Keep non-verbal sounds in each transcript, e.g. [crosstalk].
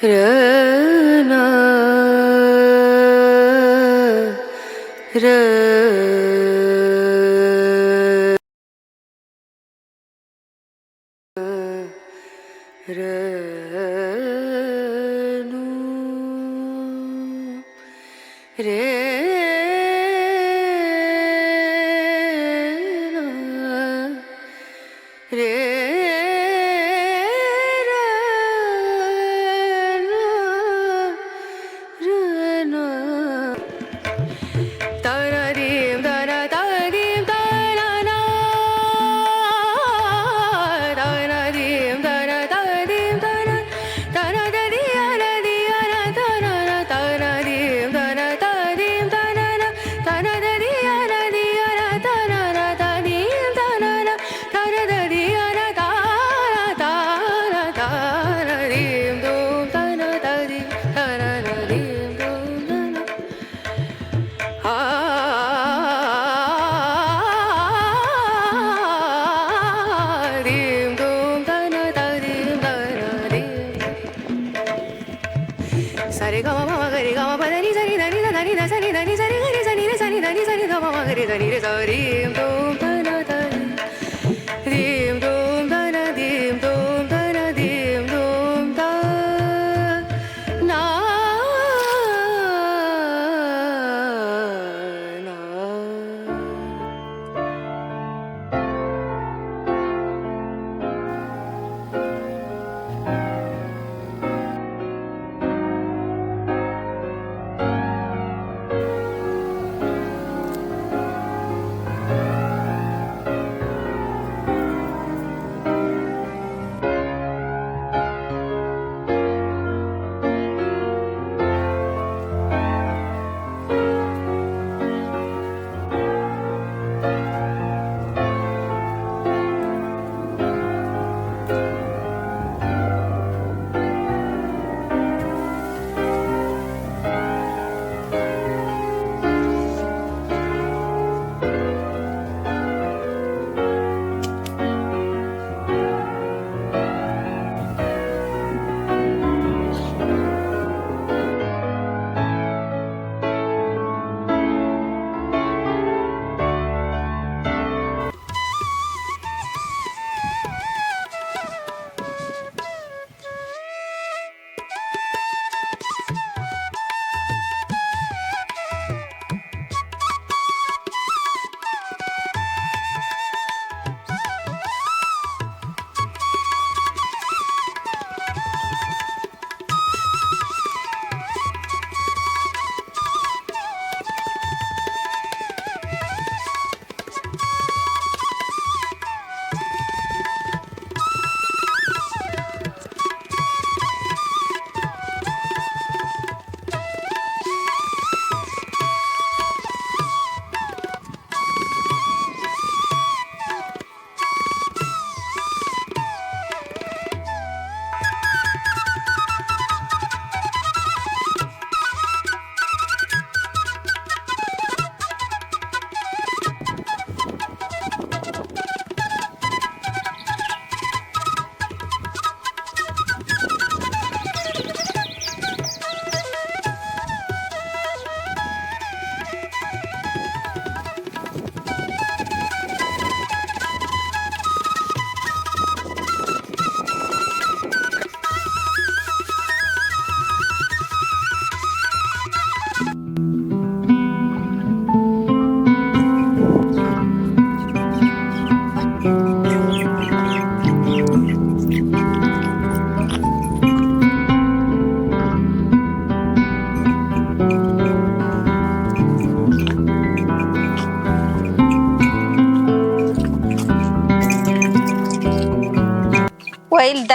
രന രേ Ah.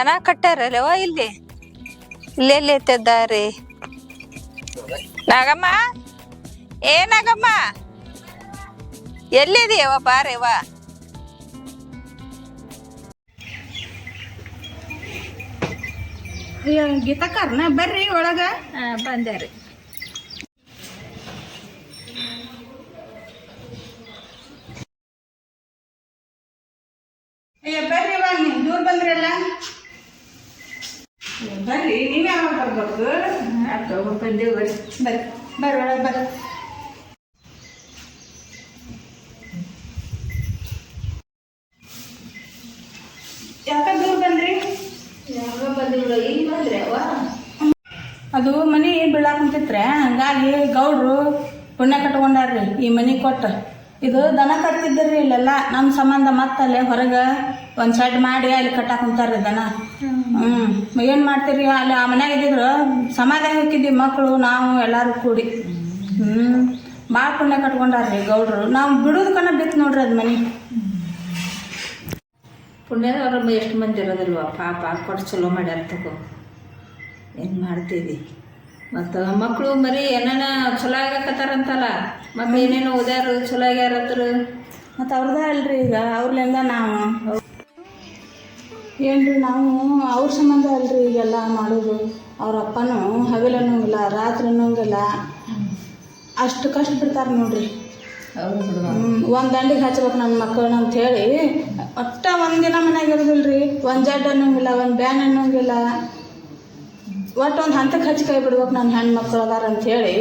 ದನ ಕಟ್ಟಾರಲ್ಲವ ಇಲ್ಲಿ. ಇಲ್ಲೆಲ್ಲಿ ಐತೆ ದಾರಿ ನಾಗಮ್ಮ? ಏ ನಾಗಮ್ಮ? ಎಲ್ಲಿದೆಯವ ಬಾರೇವ ಗೀತಾಕಾರನ? ಬರ್ರಿ ಒಳಗ. ಬಂದ್ಯಾರಿ ಅವ್ವ ಅದು ಮನಿ ಬೀಳಾಕ್ ಕುಂತಿತ್ರೆ ಹಂಗಾಗಿ ಗೌಡ್ರು ಪುಣ್ಯ ಕಟ್ಕೊಂಡಾರ್ರಿ ಈ ಮನಿ ಕೊಟ್ಟು. ಇದು ದನ ಕಟ್ತಿದ್ದಿರಿ ಇಲ್ಲೆಲ್ಲ ನಮ್ಮ ಸಂಬಂಧ ಮತ್ತಲ್ಲೇ ಹೊರಗೆ ಒಂದು ಶೆಡ್ ಮಾಡಿ ಅಲ್ಲಿ ಕಟ್ಟಾಕ್ ಕುಂತಾರ್ರಿ ದನ. ಹ್ಞೂ ಏನು ಮಾಡ್ತೀರಿ, ಅಲ್ಲಿ ಆ ಮನ್ಯಾಗ ಇದ್ದಿದ್ರು, ಸಮಾಧಾನ ಹೋಗಿದ್ವಿ ಮಕ್ಕಳು ನಾವು ಎಲ್ಲರೂ ಕೂಡಿ. ಹ್ಞೂ ಭಾಳ ಪುಣ್ಯ ಕಟ್ಕೊಂಡಾರ್ರಿ ಗೌಡ್ರು. ನಾವು ಬಿಡೋದಕ್ಕನ ಬಿತ್ತು ನೋಡ್ರಿ ಅದು ಮನೆ. ಪುಣ್ಯದವ್ರ ಎಷ್ಟು ಮಂದಿ ಇರೋದಿಲ್ವ ಪಾಪ ಕೊಟ್ಟು ಚಲೋ ಮಾಡ್ಯಾರ ತಗೋ. ಏನು ಮಾಡ್ತೀವಿ ಮತ್ತು ಮಕ್ಕಳು ಮರಿ ಏನೇನ ಚಲೋ ಆಗಕತ್ತಾರಂತಲ್ಲ ಮತ್ತೆ ಏನೇನೋ ಓದ್ಯಾರು ಚಲೋ ಆಗ್ಯಾರತ್ರ ಮತ್ತು ಅವ್ರದ ಅಲ್ರಿ ಈಗ ಅವ್ರಲಿಂದ ನಾವು. ಏನ್ರಿ ನಾವು ಅವ್ರ ಸಂಬಂಧ ಅಲ್ರಿ ಈಗೆಲ್ಲ ಮಾಡೋದು. ಅವ್ರ ಅಪ್ಪನೂ ಹಗಲು ಅನ್ನೋಂಗಿಲ್ಲ ರಾತ್ರಿ ಅನ್ನೋಂಗಿಲ್ಲ ಅಷ್ಟು ಕಷ್ಟ ಬಿಡ್ತಾರೆ ನೋಡ್ರಿ. ಒಂದು ದಂಡಿಗೆ ಹಚ್ಬೇಕು ನಮ್ಮ ಮಕ್ಕಳನ್ನ ಅಂತ ಹೇಳಿ ಒಟ್ಟ ಒಂದಿನ ಮನ್ಯಾಗ ಇರೋದಿಲ್ಲ ರೀ ಒಂದು ಜಡ್ ಅನ್ನೋಂಗಿಲ್ಲ ಒಂದು ಬ್ಯಾನ್ ಅನ್ನೋಂಗಿಲ್ಲ ಒಟ್ಟು ಒಂದು ಹಂತಕ್ಕೆ ಹಚ್ಚಿ ಕೈ ಬಿಡ್ಬೇಕು ನನ್ನ ಹೆಣ್ಣು ಮಕ್ಕಳು ಅದಾರ ಅಂತ ಹೇಳಿ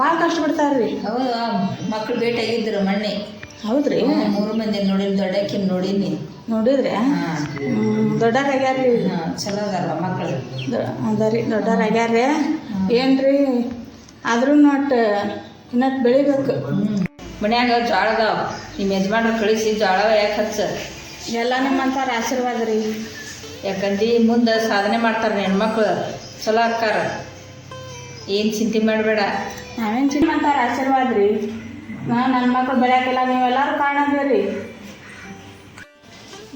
ಭಾಳ ಕಷ್ಟ ಬಿಡ್ತಾರೆ ರೀ ಹೌದು ಮಕ್ಳು ಭೇಟಿಯಾಗಿದ್ದರು ಮೊನ್ನೆ ಹೌದ್ರಿ? ಮೂರು ಮಂದಿ ನೋಡಿನಿ ದೊಡ್ಡಕ್ಕಿನ ನೋಡೀನಿ. ನೋಡಿದ್ರೆ? ದೊಡ್ಡಾರಾಗ್ಯಾರ್ರಿ? ಚಲೋ ಅದಾರ ಮಕ್ಕಳು ಅದ ರೀ ದೊಡ್ಡರಾಗ್ಯಾರ ಏನ್ರಿ? ಆದ್ರೂ ಒಟ್ಟು ಇನ್ನಟ್ ಬೆಳಿಬೇಕು. ಮನ್ಯಾಗ ಜೋಳ ಅದಾವ. ನಿಮ್ಮ ಯಜಮಾನ್ರು ಕಳಿಸಿ ಜೋಳ ಯಾಕೆ ಹಚ್ಚ? ಎಲ್ಲ ನಿಮ್ಮಂತಾರ ಆಶೀರ್ವಾದ ರೀ. ಯಾಕಂದ್ರೆ ಮುಂದೆ ಸಾಧನೆ ಮಾಡ್ತಾರೆ ಹೆಣ್ಮಕ್ಳು. ಚಲೋ ಅಕ್ಕಾರ. ಏನು ಚಿಂತೆ ಮಾಡಬೇಡ. ನಾವೇನು ಚಿನ್ನಂತಾರ ಆಶೀರ್ವಾದ ರೀ ನಾ ನನ್ನ ಮಕ್ಕಳು ಬೆಳ್ಯಾಕಿಲ್ಲ ನೀವೆಲ್ಲರೂ ಕಾಣಂದಿರಿ.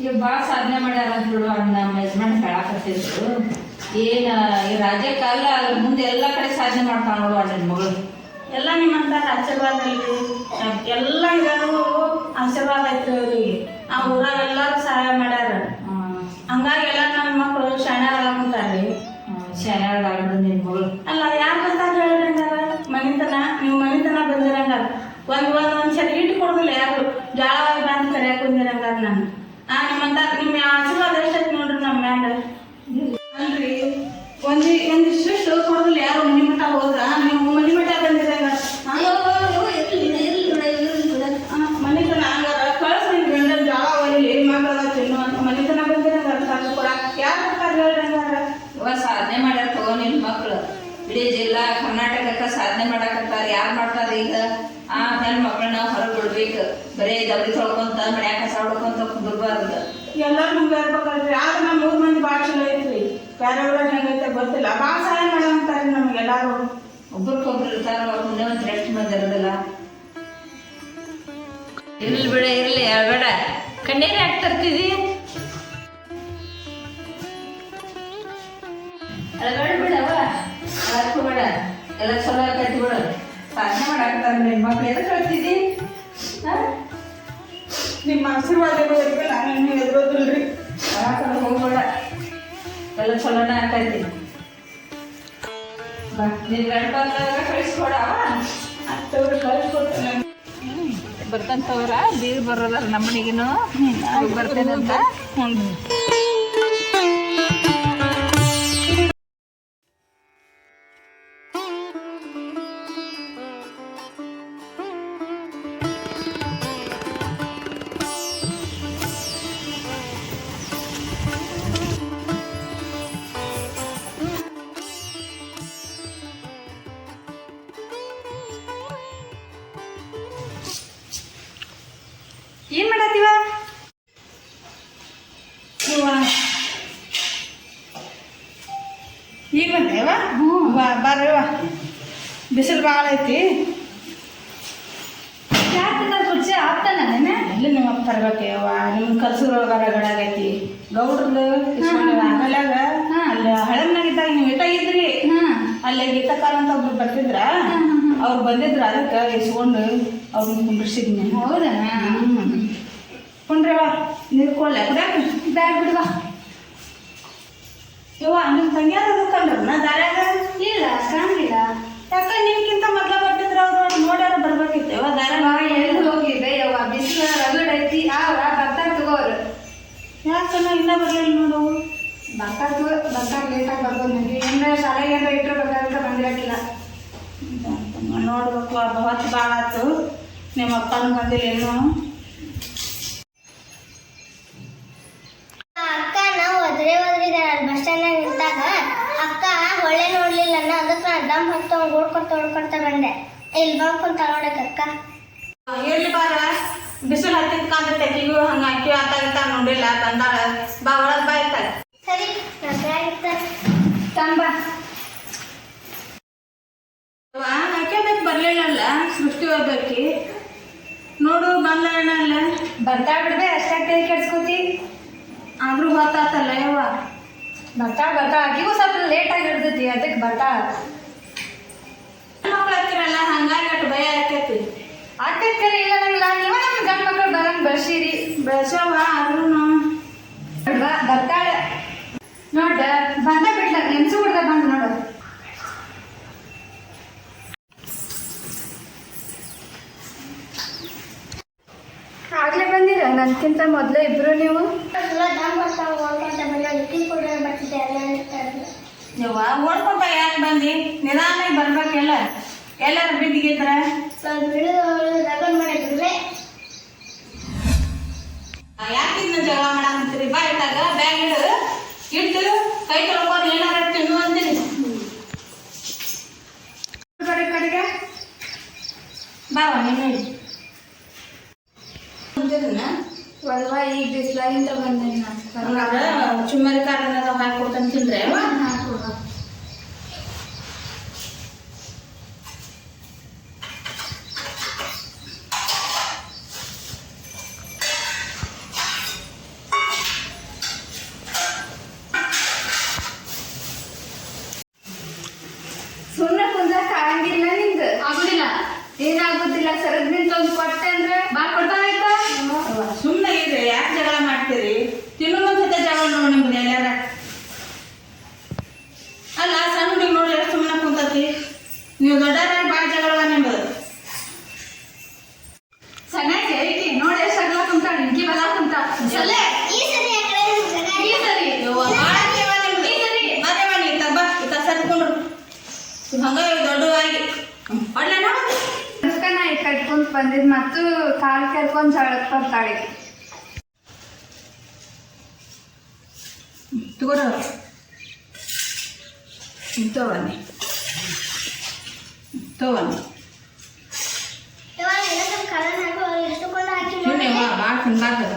ಈಗ ಭಾಳ ಸಾಧನೆ ಮಾಡ್ಯಾರ ಅಂತ ಬಿಡು ನಮ್ಮ ಯಜಮಾನ್ ಹೇಳಾಕತ್ತಿದ್ರು ಏನು ಈ ರಾಜ್ಯಕ್ಕಲ್ಲ ಅದ್ರ ಮುಂದೆ ಎಲ್ಲ ಕಡೆ ಸಾಧನೆ ಮಾಡ್ತಾವ ನೋಡು ನನ್ನ ಮಗಳು. ಎಲ್ಲ ನಿಮ್ಮಂತಾರ ಆಶೀರ್ವಾದ ಅಲ್ರಿ. ಎಲ್ಲ ಇರೋರು ಆಶೀರ್ವಾದ ಐತ್ರಿ ಅವ್ರಿಗೆ. ಆ ಊರಾಗ ಎಲ್ಲರೂ ಸಹಾಯ ಮಾಡ್ಯಾರ. ಹಂಗಾಗಿ ಎಲ್ಲ ನನ್ನ ಮಕ್ಕಳು ಶಾಣ್ಯಾರ ಶಾನ್ಯಾಳಾಗ್ಬಿಡು ನಿನ್ನ ಮಗಳು. ಅಲ್ಲ ಯಾರು ಬರ್ತಾರೆ ಹೇಳ್ರಿ ಹಂಗಾರ ಮನಿತನ ನೀವು ಮನಿತನ ಬಂದಿರಂಗಾರ ಒಂದ್ ಒಂದ್ ಒಂದ್ ಸರಿ ಇಟ್ಟು ಕೊಡುದಿಲ್ಲ ಯಾರು ಜಾಳ ಅಂತ ಕರೆಯಕ್ ಬಂದಿರಂಗಾರ ನಾನು ಆ ನಿಮ್ಮಂತ ನಿಮ್ಮ ಆಶೀರ್ವಾದ ಎಷ್ಟೈತಿ ನೋಡ್ರಿ ನಮ್ಮ ಮ್ಯಾಲ ಅಲ್ರಿ ಒಂದ್ ಒಂದಿಷ್ಟು ಕೊಡುದಿಲ್ಲ ಯಾರು ಮನಿ ಮಠ ಹೋದ್ರ ನೀವು ಮನಿ ಮಠ ಬಂದಿರಂಗಾರ ಮನಿತನ ಹಂಗಾರ ಕಳ್ಸ ನಿನ್ ಗಂಡನ ಜಾಳ ಒಯ್ಲಿ ಮಕ್ಕಳ ತಿನ್ನು ಅಂತ ಮನಿತನ ಬಂದಿರಂಗಾರ ತಂದು ಕೊಡಾಕ ಯಾರು ಬರ್ತಾರೆ ಹೇಳ್ರಿ ಹಂಗಾರ ಇವಾಗ ಸಾಧನೆ ಮಾಡ್ಯಾರ ತಗೋ ನಿನ್ನ ಮಕ್ಳು ಇಡೀ ಜಿಲ್ಲಾ ಕರ್ನಾಟಕಕ್ಕೆ ಸಾಧನೆ ಮಾಡಾಕತ್ತಾರ ಯಾರು ಮಾಡ್ತಾರ ಈಗ ಆ ಹೆಣ್ಣು ಮಕ್ಕಳನ್ನ ಹೊರಗೆ ಬಿಡ್ಬೇಕು ಬರೀ ದಬ್ಬಿ ತೊಳ್ಕೊಂತ ಮನ್ಯಾಗ ಕಸ ಹೊಡ್ಕೊಂತ ಕುಂದಿರ್ಬಾರ್ದು ಎಲ್ಲರೂ ನಮ್ಗೆ ಇರ್ಬೇಕಲ್ರಿ ಆದ್ರೆ ನಮ್ಮ ಮೂರು ಮಂದಿ ಭಾಳ ಚಲೋ ಐತ್ರಿ ಬೇರೆ ಊರಾಗ ಹೆಂಗೈತೆ ಗೊತ್ತಿಲ್ಲ ಭಾಳ ಸಹಾಯ ಮಾಡಂತಾರ್ರಿ ನಮ್ಗೆ ಎಲ್ಲಾರು ಒಬ್ರಿಗೊಬ್ರು ಇರ್ತಾರ ಪುಣ್ಯವಂತರು ಎಷ್ಟು ಮಂದಿ ಇರೋದಿಲ್ಲ. ಇರ್ಲಿ ಬಿಡ ಇರ್ಲಿ ಬೇಡ ಕಣ್ಣೀರು ಯಾಕೆ ತರ್ತಿದಿ? ಅಳಬೇಡ ಬಿಡವ ಅಳಕ್ಕೂ ಬೇಡ ಎಲ್ಲ ಚಲೋ ಆಕೈತಿ ಬಿಡು. ಸಾಧನೆ ಮಾಡಾಕತ್ತಾರ ನಿಮ್ಮ ಮಕ್ಳು ಎದಕ್ಕೆ ಹೇಳ್ತಿದಿ ನಿಮ್ಮ ಆಶೀರ್ವಾದಗಳು ಇರ್ಬೇಕು ನಾನು ಎದುರೋದಿಲ್ರಿ. ಅಳಾಕಡೆ ಹೋಗ್ಬೇಡ. ಎಲ್ಲ ಚಲೋನೇ ಆಕೈತಿ ಬಾ ನಿನ್ ಗಂಡ ಬಂದಾಗ ಕಳಿಸ್ಕೊಡವ? ಅಷ್ಟವ್ರು ಕಳ್ಸ್ಕೊಡ್ತೇನೆ ಬರ್ತಂತವ್ರ ಬೀರ್ ಬರೋದಾರ ಅಂತ ಬರ್ತೇನಂತ? ಏನ್ ಮಾಡತ್ತೀವ ಈಗ ಬಂದೇವ ಬಾ ಬರ್ರಿವ ಬಿಸಿಲು ಭಾಳ ಐತಿ. ಕುರ್ಚಿ ಆಗ್ತಾನ ಎಲ್ಲಿ ನಿಮ್ಮ ಅಪ್ಪ ತರ್ಬೇಕೇವ ನಿಮ್ಮ ಕಲ್ಸೂರೊಳಗಾರ ಗಡಾಗೈತಿ ಗೌಡ್ರದ್ದು ಆಮೇಲಾಗ ಅಲ್ಲಿ ಅಲ್ಲ ಇದ್ದಾಗ ನೀವು ಇಟ್ಟ ಇದ್ರಿ. ಅಲ್ಲೇ ಗೀತಕಾರ ಅಂತ ಒಬ್ರು ಬರ್ತಿದ್ರ. ಅವ್ರು ಬಂದಿದ್ರು ಅದಕ್ಕೆ ಇಸ್ಕೊಂಡು ಅವ್ರನ್ನ ಕುಂಡ್ರಿಸಿದ್ನಿ ಹೌದಾ? ಕುಂಡ್ರವ ನೀರು ಕೊಳ್ಳೆ ಕುಡ್ಯಾಕ ಬ್ಯಾಗ್ ಬಿಡ್ವಾ. ಇವ ನಿಮ್ಮ ತಂಗಿಯಾರ ಅದಕ್ಕಂದ್ರ ನಾ ದಾರ್ಯಾಗ ಇಲ್ಲ ಕಾಣಲಿಲ್ಲ ಯಾಕ ನಿಮ್ಗಿಂತ ಮೊದ್ಲ ಬಟ್ಟಿದ್ರ ಅವ್ರು ನೋಡ್ಯಾರ ಬರ್ಬೇಕಿತ್ತು. ಇವ ದಾರ್ಯಾಗ ಎಲ್ಲಿ ಹೋಗಿದ್ದೆ. ಯವ್ವ ಬಿಸಿಲ ರಗಡ್ ಐತಿ. ಅವ್ರ ಬರ್ತಾರ ತಗೋರು ಯಾಕನ ಇನ್ನ ಬರ್ಲಿಲ್ಲ ನೋಡು. ಬರ್ತಾರ ಲೇಟಾಗಿ ಬರ್ಬೋದು ನನಗೆ. ಏನಾರ ಶಾಲೆಗೆ ಏನಾರ ಇಟ್ಟರೆ ಬೇಕಾದ್ರೆ ಬಂದಿರಕ್ಕಿಲ್ಲ. ನೋಡ್ಬೇಕು ಹೊತ್ತು ಭಾಳ ಆತು ನಿಮ್ಮ ಅಪ್ಪನ ಬಂದಿಲ್ಲ ಏನು? ಅಕ್ಕ ನಾವು ಒದ್ರೆ ಒದ್ರಿದ ಬಸ್ ಸ್ಟ್ಯಾಂಡ್ ನಿಂತಾಗ. ಅಕ್ಕ ಹೊಳೆ ನೋಡ್ಲಿಲ್ಲ ಅನ್ನೋ ಅದಕ್ಕೆ ನಾನು ದಮ್ ಹೊತ್ತು ಓಡ್ಕೊತ ಓಡ್ಕೊತ ಬಂದೆ ಇಲ್ಲಿ ಬಂದ್ ಕುಂತ ಅಕ್ಕ. ಇರ್ಲಿ ಬಾರ? ಬಿಸಿಲು ಹತ್ತಿದ ಕಾಂತೈತೆ ಈಗ ಹಂಗ ಅಕ್ಕಿ ಆತಾಗಿತ್ತ ನೋಡಿಲ್ಲ ಬಂದಾಳ. ಬಾ ಒಳಗ್ ಬಾ ಇರ್ತಾಳೆ. ಸರಿ ನಾ ತಂಬ ಹೋಗ್ಬೇಕಿ ನೋಡು ಬಂದ ಅಲ್ಲ ಬರ್ತಾ ಬಿಡ್ದೆ ಅಷ್ಟೇ ಕೈ ಕೆಡ್ಸ್ಕೊತಿ. ಆದ್ರೂ ಹೊತ್ತಾತಲ್ಲ ಯವ್ವ. ಬರ್ತಾ ಬರ್ತಾ ಆಕಿಗೂ ಸ್ವಲ್ಪ ಲೇಟ್ ಆಗಿರ್ತೈತಿ ಅದಕ್ಕೆ ಬರ್ತಾ. ಮಕ್ಳು ಹತ್ತಿರಲ್ಲ ಹಂಗಾಗಿ ಅಟ್ ಭಯ ಆಕೈತಿ ಆಕೈತಿ ಇಲ್ಲ ನಂಗಿಲ್ಲ. ನೀವ ನಮ್ಮ ಗಂಡ ಮಕ್ಳು ಬರಂಗ್ ಬೆಳ್ಸಿರಿ. ಬೆಳ್ಸವ ಆದ್ರೂ ಬರ್ತಾಳೆ. ಬರ್ತಾಳ ನೋಡ ಬಂದ ಬಿಡ್ಲ ನೆನ್ಸು ಬಿಡ್ದ ಬಂದ್ ನೋಡು ಆಗ್ಲೇ ನನ್ಕಿಂತ ಮೊದ್ಲು ಇಬ್ರು ನೀವು? ಹೊತ್ತು ಓಡ್ಕೊತ ಯಾಕೆ ಬಂದಿ ನಿಧಾನ ಬರ್ಬೇಕೆಲ್ಲ ಎಲ್ಲಾರು ಬಿದ್ದಿಗಿದ್ರ ಯಾಕೆ ಇದನ್ನ ಜಗಳ ಮಾಡಂತೀರಿ ಬಾ ಇಟ್ಟಾಗ ಬ್ಯಾಗ್ ಇಡು. ಇಟ್ಟು ಕೈ ತೊಳ್ಕೊಂಡು ಏನಾರ ತಿನ್ನು ಅಂತೀನಿ ಕಡೆ ಕಡೆಗೆ. ಬಾವ ನೀನು ಒಲ್ವಾ ಈಗ ಬಿಸ್ಲಾಗಿಂತ ಬಂದೆ ಹಂಗಾದ್ರೆ ಚುಮ್ಮರಿ ಕಾರಣ ಹಾಕಿ ಕೊಡ್ತಾನೆ ತಿಂದ್ರೆ. ಸುಮ್ಮನೆ ಕುಂದ್ರಕ್ ಆಗಂಗಿಲ್ಲ ನಿಂದು. ಆಗುದಿಲ್ಲ. ಏನಾಗುದಿಲ್ಲ ಸರದ್ ನಿಂತ ಒಂದು ಕೊಟ್ಟೆ ಅಂದ್ರೆ ಬಾ ಕೊಡ್ತಾನಾಯ್ತಾ ಸುಮ್ಮನೆ ಇರ್ರಿ ಯಾಕೆ ಜಗಳ ಮಾಡ್ತೀರಿ ತಿನ್ನು ಮುಂಚೆ ಜಗಳ ನೋಡಿ ನಿಮ್ದು ಎಲ್ಲಾರ ಅಲ್ಲ ಸಣ್ಣ ಹುಡುಗಿ ನೋಡಿ ಎಷ್ಟು ಸುಮ್ಮನೆ ಕುಂತತಿ ನೀವು ದೊಡ್ಡರ ಭಾಳ ಜಗಳವ ನಿಮ್ದು ಚೆನ್ನಾಗಿ ಐತಿ ನೋಡಿ ಎಷ್ಟು ಅಗಲ ಕುಂತಾಳ ನಿಂಕಿ ಬಲ ಕುಂತ ಸಲೆ ಈ ಸರಿ ಆ ಕಡೆ ಈ ಸರಿ ಯವ್ವ, ಭಾಳ ಜೀವ ನಿಮ್ದು. ಬರ್ರಿ ಬನ್ನಿ, ಇತ್ತ ಬಾ, ಇತ್ತ ಸರ್ಕೊಂಡ್ರು. ಇವ್ ಹಂಗ ದೊಡ್ಡವಾಗಿ ಒಳ್ಳೆ ನೋಡು. ಅದಕ್ಕ ನಾ ಈ ಕಡೆ ಕುಂತ್ ಬಂದಿದ್ ಮತ್ತು ಕಾಲ್ ಕೆರ್ಕೊಂಡ್ ಜಳಕ್ ಬರ್ತಾಳೆ ತಗೋರ ತಗೋನಿ ತಗೋನಿ ಇವಾಗ ಎಲ್ಲ ಸ್ವಲ್ಪ ಕಲರ್ ಹಾಕಿ ಇಷ್ಟಕೊಂಡು ಹಾಕಿ ಸುಮ್ಮನೆ ಭಾಳ ತಿನ್ಬಾರ್ದು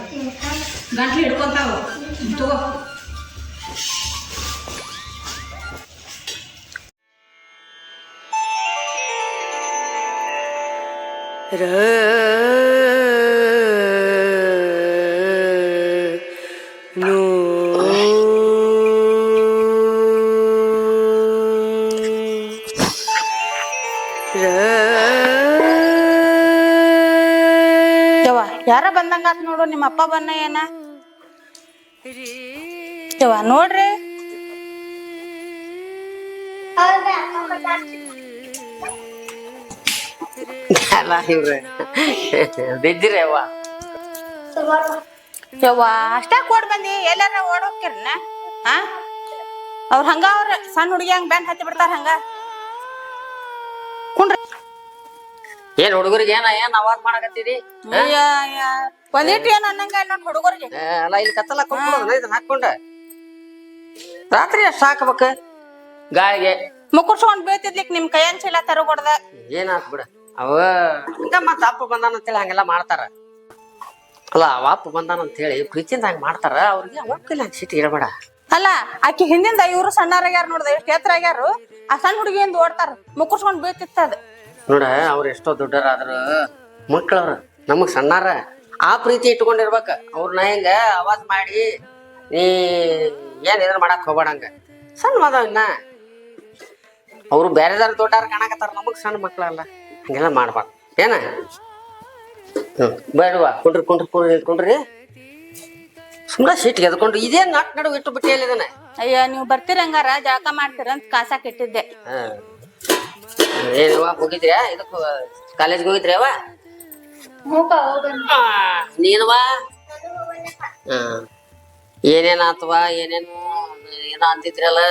ಗಂಟ್ಲು ಹಿಡ್ಕೊಂತಾವ ತಗೋ ಯವ್ವ ಯಾರ ಬಂದಂಗಾತ್ ನೋಡು ನಿಮ್ಮ ಅಪ್ಪ ಬನ್ನ ಏನ? ಯವ್ವ ನೋಡ್ರಿ. [laughs] ಅಲ್ಲ ಇವ್ರೆ. ಬಿದ್ದಿರಿ ಅವ್ವ. ಯವ್ವ ಅಷ್ಟೇ ಕೊಡ್ ಬಂದಿ ಎಲ್ಲಾರ ಓಡೋಕ್ಕಿರ್ನ ಹಾ ಅವ್ರ ಹಂಗ ಅವ್ರ ಸಣ್ಣ ಹುಡುಗಿ ಹಂಗ ಬ್ಯಾಂಡ್ ಹತ್ತಿ ಬಿಡ್ತಾರ ಹಂಗ? ಕುಂಡ್ರಿ. ಏನ್ ಹುಡುಗರಿಗೆ ಏನ ಏನ್ ಅವಾಗ ಮಾಡಕತ್ತೀರಿ. ಒಂದಿಟ್ಟು ಏನ್ ಅನ್ನಂಗ ನೋಡ್ ಹುಡುಗರಿಗೆ. ಅಲ್ಲ ಇಲ್ಲಿ ಕತ್ತಲ ಹಾಕೊಂಡ್ಬಿಡೋದು ಇದನ್ನ ಹಾಕೊಂಡ ರಾತ್ರಿ ಅಷ್ಟು ಹಾಕ್ಬೇಕ? ಗಾಳಿಗೆ. ಮುಕ್ಕುರ್ಸ್ಕೊಂಡ್ ಬೀಳ್ತಿದ್ಲಿಕ್ ನಿಮ್ ಕೈಯನ್ ಚೀಲ ತರಗೊಡ್ದ ಏನಾತ್ ಬಿಡ ಅವ ಹಂಗ ಮತ್ತ ಅಪ್ಪ ಬಂದಾನ ಅಂತೇಳಿ ಹಂಗೆಲ್ಲ ಮಾಡ್ತಾರ. ಅಲ್ಲ ಅವ ಅಪ್ಪ ಬಂದಾನ ಅಂತೇಳಿ ಪ್ರೀತಿಯಿಂದ ಹಂಗ ಮಾಡ್ತಾರ ಅವ್ರಿಗೆ ಅವಕ್ಕಿಲ್ಲ ಹಂಗ ಸಿಟ್ಟಿ ಇಡಬೇಡ ಅಲ್ಲ ಆಕಿ ಹಿಂದಿಂದ ಇವ್ರು ಸಣ್ಣಾರಾಗ್ಯಾರ ನೋಡ್ದ ಎಷ್ಟು ಎತ್ತರ ಆಗ್ಯಾರು ಆ ಸಣ್ಣ ಹುಡುಗಿಯಿಂದ ಓಡ್ತಾರ ಮುಕ್ಕುರ್ಸ್ಕೊಂಡ್ ಅದು. ನೋಡ ಅವ್ರ ಎಷ್ಟೋ ದೊಡ್ಡರಾದ್ರ ಮಕ್ಕಳವ್ರ ನಮಗ್ ಸಣ್ಣಾರ. ಆ ಪ್ರೀತಿ ಇಟ್ಕೊಂಡಿರ್ಬೇಕ. ಅವ್ರನ್ನ ಹೆಂಗ ಅವಾಜ್ ಮಾಡಿ ನೀ ಏನ್ ಇದನ್ನ ಮಾಡಕ್ ಹೋಗ್ಬೇಡ ಹಂಗ. ಸಣ್ಣ ಮದ ಇನ್ನ. ಅವ್ರು ಬೇರೆದಾರ ದೊಡ್ಡಾರ ಕಾಣಕತ್ತಾರ ನಮಗ್ ಸಣ್ಣ ಮಕ್ಳಲ್ಲ. ಹಂಗೆಲ್ಲ ಮಾಡ್ಬಾರ್ದು. ಏನ? ಬೇಡವಾ? ಕುಂಡ್ರಿ ಕುಂಡ್ರಿ ಕುಂಡ್ರಿ ಕುಂಡ್ರಿ. ಸುಮ್ಮನೆ ಸೀಟ್ ಎದ್ಕೊಂಡ್ರಿ ಇದೇನ್ ನಾಟ್ ನಡುವೆ ಇಟ್ಟು ಬಿಟ್ಟು ಹೇಳಿದಾನೆ ಅಯ್ಯೋ ನೀವು ಬರ್ತೀರ ಹಂಗಾರ? ಜಳಕ ಮಾಡ್ತೀರ ಅಂತ ಕಾಸಾಕ್ ಇಟ್ಟಿದ್ದೆ ಏನವ ಹೋಗಿದ್ರ್ಯಾ? ಇದಕ್ಕೆ ಕಾಲೇಜ್ಗೆ ಹೋಗಿದ್ರ್ಯಾವ? ನೀನವಾ? ಏನೇನಾತವ ಏನೇನು ಏನೋ ಅಂತಿದ್ರಲ್ಲ?